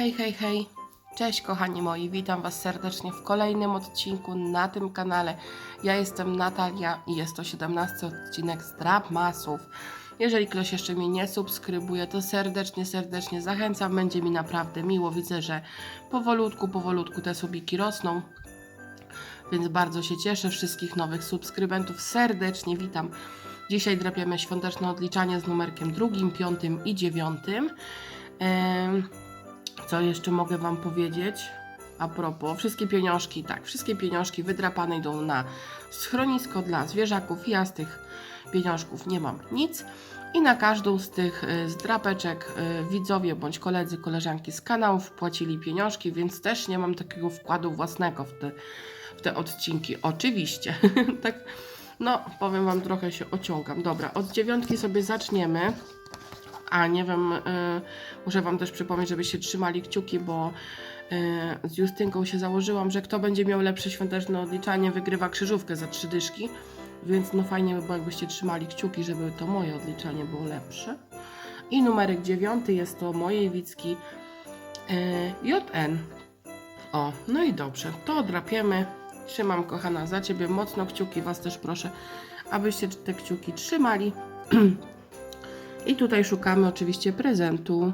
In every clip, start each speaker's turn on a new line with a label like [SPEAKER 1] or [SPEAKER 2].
[SPEAKER 1] Hej, hej, hej. Cześć kochani moi, witam Was serdecznie w kolejnym odcinku na tym kanale. Ja jestem Natalia i jest to 17 odcinek z Drapmasów. Jeżeli ktoś jeszcze mnie nie subskrybuje, to serdecznie, serdecznie zachęcam. Będzie mi naprawdę miło. Widzę, że powolutku, powolutku te subiki rosną. Więc bardzo się cieszę. Wszystkich nowych subskrybentów serdecznie witam. Dzisiaj drapiemy świąteczne odliczanie z numerkiem drugim, piątym i dziewiątym. Em, co jeszcze mogę Wam powiedzieć? A propos, wszystkie pieniążki, tak, wszystkie pieniążki wydrapane idą na schronisko dla zwierzaków. Ja z tych pieniążków nie mam nic. I na każdą z tych y, zdrapeczek y, widzowie bądź koledzy, koleżanki z kanału wpłacili pieniążki, więc też nie mam takiego wkładu własnego w te, w te odcinki. Oczywiście. tak, no, powiem Wam, trochę się ociągam. Dobra, od dziewiątki sobie zaczniemy. A nie wiem, y, muszę Wam też przypomnieć, żebyście trzymali kciuki, bo y, z Justynką się założyłam, że kto będzie miał lepsze świąteczne odliczanie, wygrywa krzyżówkę za trzy dyszki. Więc no fajnie by było, jakbyście trzymali kciuki, żeby to moje odliczanie było lepsze. I numerek dziewiąty jest to mojej Wicki y, JN. O, no i dobrze, to odrapiemy. Trzymam, kochana, za Ciebie mocno kciuki. Was też proszę, abyście te kciuki trzymali. I tutaj szukamy oczywiście prezentu.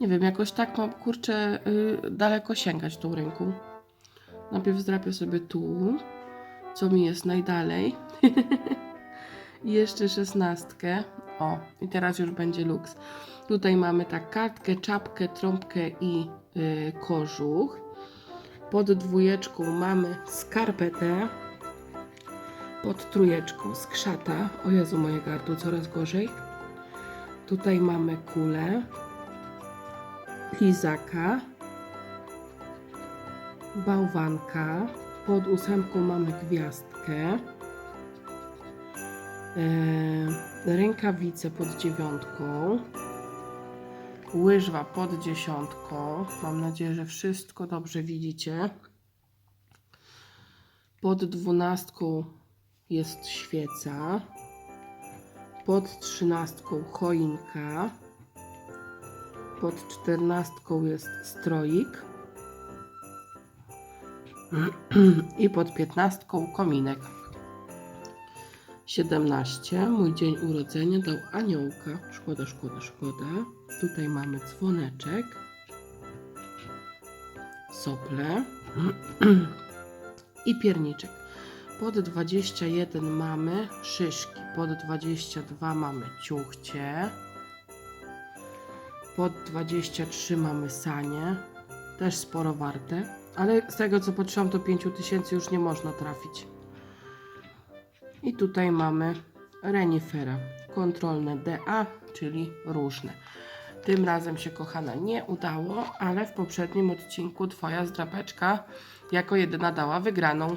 [SPEAKER 1] Nie wiem, jakoś tak mam, kurczę, yy, daleko sięgać tą ręką. Najpierw zdrapię sobie tu, co mi jest najdalej. I jeszcze szesnastkę. O, i teraz już będzie luks. Tutaj mamy tak kartkę, czapkę, trąbkę i yy, kożuch. Pod dwójeczką mamy skarpetę. Pod trójeczką skrzata. O Jezu, moje gardło coraz gorzej. Tutaj mamy kulę, lizaka, bałwanka. Pod ósemką mamy gwiazdkę. E, rękawice pod dziewiątką. Łyżwa pod dziesiątką. Mam nadzieję, że wszystko dobrze widzicie. Pod dwunastką jest świeca. Pod trzynastką choinka. Pod czternastką jest stroik. I pod piętnastką kominek. 17. Mój dzień urodzenia dał aniołka. Szkoda, szkoda, szkoda. Tutaj mamy dzwoneczek. Sople. I pierniczek. Pod 21 mamy szyszki. Pod 22 mamy ciuchcie. Pod 23 mamy sanie. Też sporo warte. Ale z tego co patrzyłam to 5000 już nie można trafić. I tutaj mamy renifera. Kontrolne DA, czyli różne. Tym razem się kochana nie udało, ale w poprzednim odcinku Twoja zdrapeczka jako jedyna dała wygraną.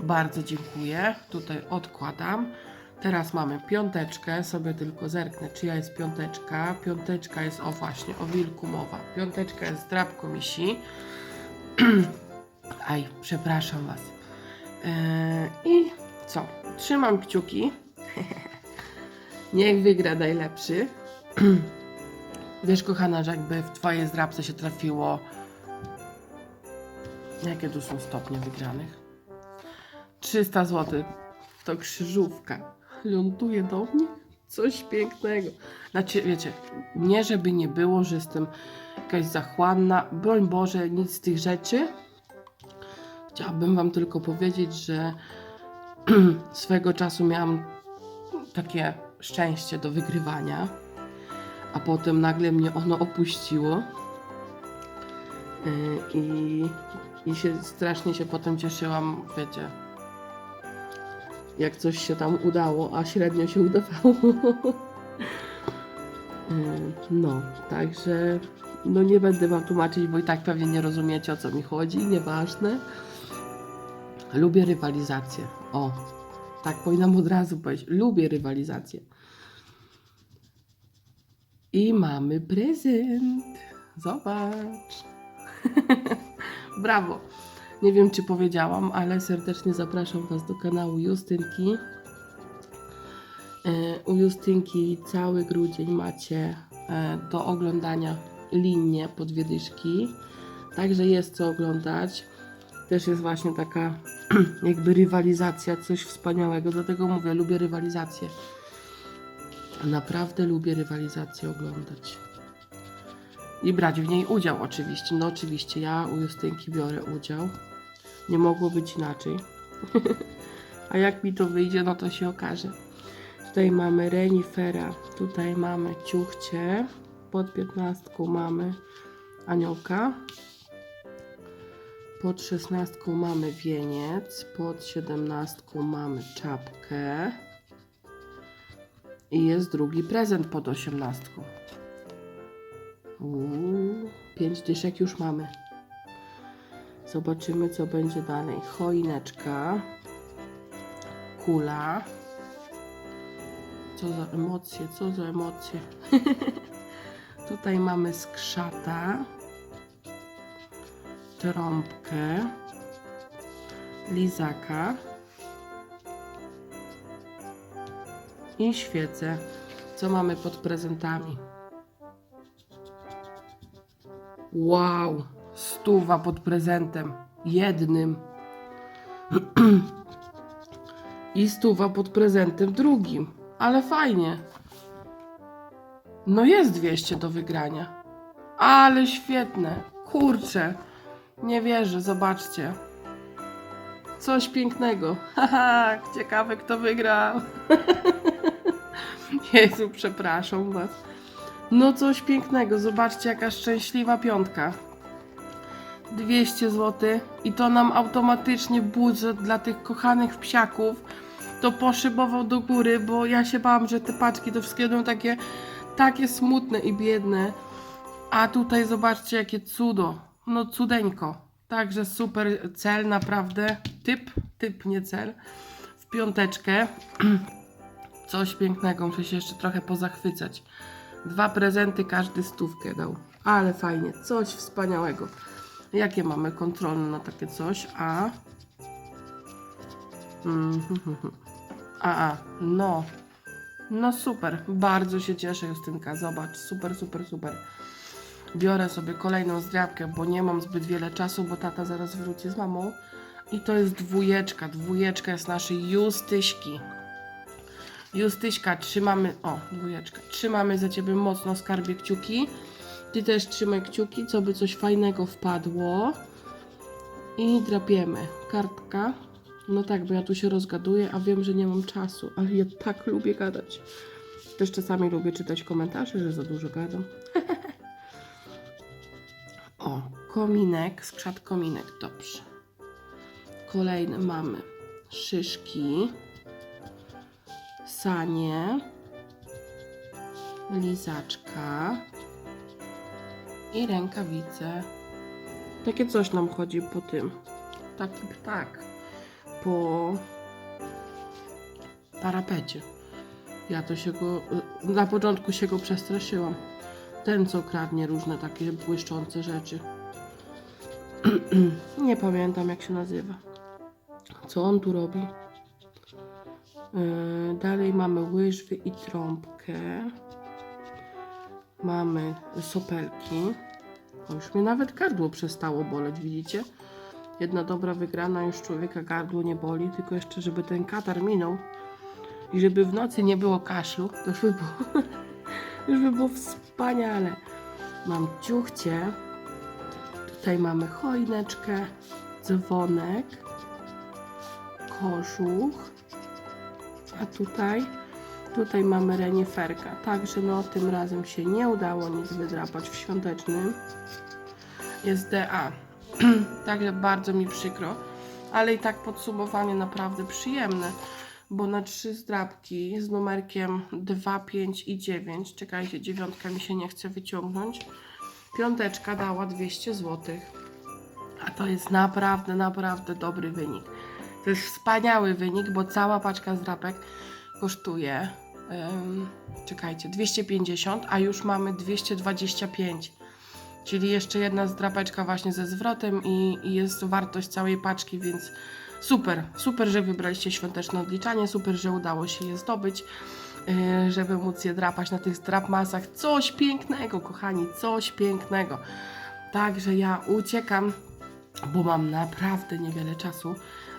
[SPEAKER 1] Bardzo dziękuję. Tutaj odkładam. Teraz mamy piąteczkę. Sobie tylko zerknę, czyja jest piąteczka. Piąteczka jest, o właśnie, o wilku mowa. Piąteczka jest drapko misi. Aj, przepraszam Was. Eee, I co? Trzymam kciuki. Niech wygra najlepszy. Wiesz, kochana, że jakby w Twojej zdrapce się trafiło. Jakie tu są stopnie wygranych? 300 zł. To krzyżówka. Ląduje do mnie? Coś pięknego. Znaczy, wiecie, nie żeby nie było, że jestem jakaś zachłanna. Broń Boże, nic z tych rzeczy. Chciałabym Wam tylko powiedzieć, że swego czasu miałam takie szczęście do wygrywania, a potem nagle mnie ono opuściło. Yy, I, i się strasznie się potem cieszyłam, wiecie, jak coś się tam udało, a średnio się udawało. Yy, No, także no nie będę wam tłumaczyć, bo i tak pewnie nie rozumiecie o co mi chodzi, nieważne. Lubię rywalizację. O, tak powinnam od razu powiedzieć. Lubię rywalizację. I mamy prezent. Zobacz. Brawo. Nie wiem, czy powiedziałam, ale serdecznie zapraszam Was do kanału Justynki. E, U Justynki cały grudzień macie e, do oglądania linie po dwie dyszki. Także jest co oglądać. Też jest właśnie taka jakby rywalizacja, coś wspaniałego. Dlatego mówię, lubię rywalizację. Naprawdę lubię rywalizację oglądać. I brać w niej udział oczywiście. No oczywiście, ja u Justynki biorę udział. Nie mogło być inaczej. A jak mi to wyjdzie, no to się okaże. Tutaj mamy renifera, tutaj mamy ciuchcie, pod piętnastką mamy aniołka, pod szesnastką mamy wieniec, pod siedemnastką mamy czapkę i jest drugi prezent pod osiemnastką. Uuu, pięć dyszek już mamy. Zobaczymy, co będzie dalej. Choineczka, kula. Co za emocje, co za emocje. Tutaj mamy skrzata, trąbkę, lizaka i świecę. Co mamy pod prezentami? Wow, stuwa pod prezentem. Jednym. I stuwa pod prezentem drugim. Ale fajnie. No jest 200 do wygrania. Ale świetne. Kurczę. Nie wierzę, zobaczcie. Coś pięknego. Haha, ciekawe kto wygrał. Jezu, przepraszam was. No coś pięknego. Zobaczcie jaka szczęśliwa piątka. 200 zł i to nam automatycznie budżet dla tych kochanych psiaków to poszybował do góry, bo ja się bałam, że te paczki to wszystkie będą takie, takie smutne i biedne. A tutaj zobaczcie jakie cudo. No cudeńko. Także super cel, naprawdę. Typ, typ, nie cel. W piąteczkę. Coś pięknego, muszę się jeszcze trochę pozachwycać. Dwa prezenty, każdy stówkę dał. Ale fajnie, coś wspaniałego. Jakie mamy kontrolne na takie coś? A. Mhm. A, a, no. No super, bardzo się cieszę Justynka, zobacz, super, super, super. Biorę sobie kolejną zdrabkę, bo nie mam zbyt wiele czasu, bo tata zaraz wróci z mamą. I to jest dwójeczka, dwójeczka jest naszej Justyśki. Justyśka, trzymamy, o, dwójeczka, trzymamy za Ciebie mocno skarbie kciuki. Ty też trzymaj kciuki, co by coś fajnego wpadło. I drapiemy. Kartka. No tak, bo ja tu się rozgaduję, a wiem, że nie mam czasu, ale ja tak lubię gadać. Też czasami lubię czytać komentarze, że za dużo gadam. o, kominek, skrzat kominek, dobrze. Kolejny mamy szyszki, sanie, lizaczka i rękawice. Takie coś nam chodzi po tym. Taki ptak po parapecie. Ja to się go, na początku się go przestraszyłam. Ten, co kradnie różne takie błyszczące rzeczy. Nie pamiętam, jak się nazywa. Co on tu robi? Yy, dalej mamy łyżwy i trąbkę. Mamy sopelki. O, już mnie nawet gardło przestało boleć, widzicie? Jedna dobra wygrana, już człowieka gardło nie boli, tylko jeszcze, żeby ten katar minął i żeby w nocy nie było kaszlu, to już by było, już by było wspaniale. Mam ciuchcie, tutaj mamy choineczkę, dzwonek, kożuch, a tutaj, tutaj mamy reniferka. Także no, tym razem się nie udało nic wydrapać w świątecznym. Jest DA. Także bardzo mi przykro. Ale i tak podsumowanie naprawdę przyjemne. Bo na trzy zdrabki z numerkiem 2, 5 i 9. Czekajcie, dziewiątka mi się nie chce wyciągnąć. Piąteczka dała 200 zł. A to jest naprawdę, naprawdę dobry wynik. To jest wspaniały wynik, bo cała paczka zdrapek kosztuje. em, czekajcie, 250, a już mamy 225. Czyli jeszcze jedna zdrapeczka właśnie ze zwrotem i, i jest wartość całej paczki, więc super, super, że wybraliście świąteczne odliczanie, super, że udało się je zdobyć. yy, żeby móc je drapać na tych drapmasach. Coś pięknego, kochani, coś pięknego. Także ja uciekam, bo mam naprawdę niewiele czasu,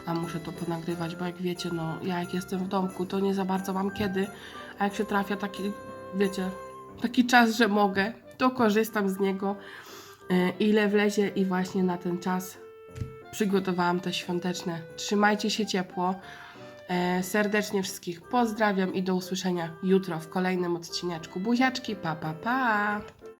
[SPEAKER 1] a muszę to ponagrywać, bo jak wiecie, no ja jak jestem w domku, to nie za bardzo mam kiedy, a jak się trafia taki, wiecie, taki czas, że mogę, to korzystam z niego, yy, ile wlezie i właśnie na ten czas przygotowałam te świąteczne. Trzymajcie się ciepło. E, serdecznie wszystkich pozdrawiam i do usłyszenia jutro w kolejnym odcineczku. Buziaczki, pa pa pa!